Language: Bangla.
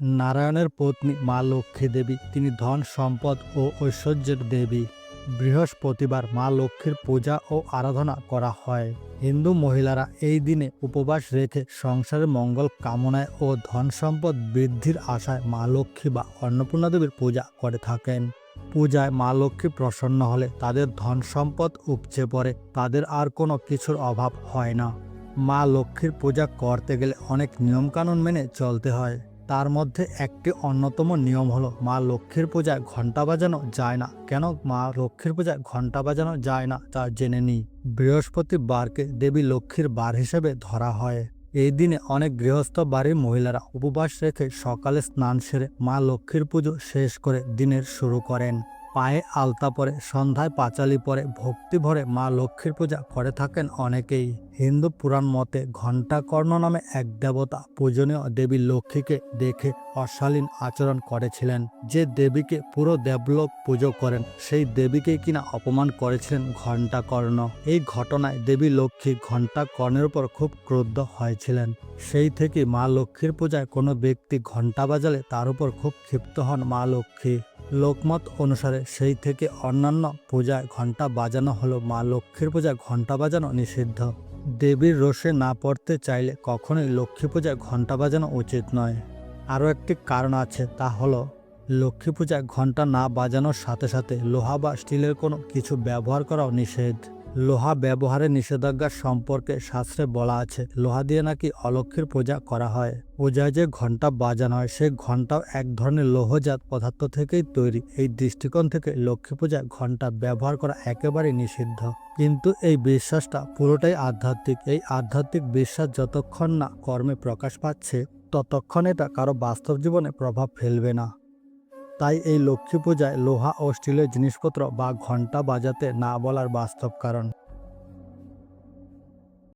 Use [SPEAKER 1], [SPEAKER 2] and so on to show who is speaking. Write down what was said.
[SPEAKER 1] নারায়ণের পত্নী মা লক্ষ্মী দেবী, তিনি ধন সম্পদ ও ঐশ্বর্যের দেবী। বৃহস্পতিবার মা লক্ষ্মীর পূজা ও আরাধনা করা হয়। হিন্দু মহিলারা এই দিনে উপবাস রেখে সংসারের মঙ্গল কামনায় ও ধন সম্পদ বৃদ্ধির আশায় মা লক্ষ্মী বা অন্নপূর্ণা দেবীর পূজা করে থাকেন। পূজায় মা লক্ষ্মী প্রসন্ন হলে তাদের ধন সম্পদ উপচে পড়ে, তাদের আর কোনো কিছুর অভাব হয় না। মা লক্ষ্মীর পূজা করতে গেলে অনেক নিয়মকানুন মেনে চলতে হয়। তার মধ্যে একটি অন্যতম নিয়ম হলো, মা লক্ষ্মীর পূজায় ঘণ্টা বাজানো যায় না। কেন? মা লক্ষ্মীর পূজায় ঘণ্টা বাজানো যায় না। তা জেনে নিই। বৃহস্পতিবারকে দেবী লক্ষ্মীর বার হিসেবে ধরা হয়। এই দিনে অনেক গৃহস্থ বাড়ির মহিলারা উপবাস রেখে সকালে স্নান সেরে মা লক্ষ্মীর পুজো শেষ করে দিনের শুরু করেন। পায়ে আলতা পরে, সন্ধ্যায় পাঁচালি পরে, ভক্তি ভরে মা লক্ষ্মীর পূজা করে থাকেন অনেকেই। হিন্দু পুরাণ মতে ঘণ্টাকর্ণ নামে এক দেবতা পূজনীয় দেবী লক্ষ্মীকে দেখে অশালীন আচরণ করেছিলেন। যে দেবীকে পুরো দেবলোক পুজো করেন, সেই দেবীকে কিনা অপমান করেছিলেন ঘণ্টাকর্ণ। এই ঘটনায় দেবী লক্ষ্মী ঘণ্টাকর্ণের উপর খুব ক্রুদ্ধ হয়েছিলেন। সেই থেকে মা লক্ষ্মীর পূজায় কোনো ব্যক্তি ঘণ্টা বাজালে তার উপর খুব ক্ষিপ্ত হন মা লক্ষ্মী। লোকমত অনুসারে সেই থেকে অন্যান্য পূজায় ঘণ্টা বাজানো হলো। মা লক্ষ্মীর পূজায় ঘণ্টা বাজানো নিষিদ্ধ। দেবীর রোষে না পড়তে চাইলে কখনোই লক্ষ্মী পূজায় ঘণ্টা বাজানো উচিত নয়। আরও একটি কারণ আছে, তা হলো লক্ষ্মী পূজায় ঘণ্টা না বাজানোর সাথে সাথে লোহা বা স্টিলের কোনো কিছু ব্যবহার করাও নিষেধ। লোহা ব্যবহারের নিষেধাজ্ঞা সম্পর্কে শাস্ত্রে বলা আছে। লোহা দিয়ে নাকি অলক্ষীর পূজা করা হয়। পূজায় যে ঘণ্টা বাজানো হয় সে ঘণ্টাও এক ধরনের লৌহজাত পদার্থ থেকেই তৈরি। এই দৃষ্টিকোণ থেকে লক্ষ্মী পূজায় ঘণ্টা ব্যবহার করা একেবারেই নিষিদ্ধ। কিন্তু এই বিশ্বাসটা পুরোটাই আধ্যাত্মিক। এই আধ্যাত্মিক বিশ্বাস যতক্ষণ না কর্মে প্রকাশ পাচ্ছে, ততক্ষণ এটা কারও বাস্তব জীবনে প্রভাব ফেলবে না। তাই এই লক্ষ্মী পূজায় লোহা ও স্টিলের জিনিসপত্র বা ঘণ্টা বাজাতে না বলার বাস্তব কারণ।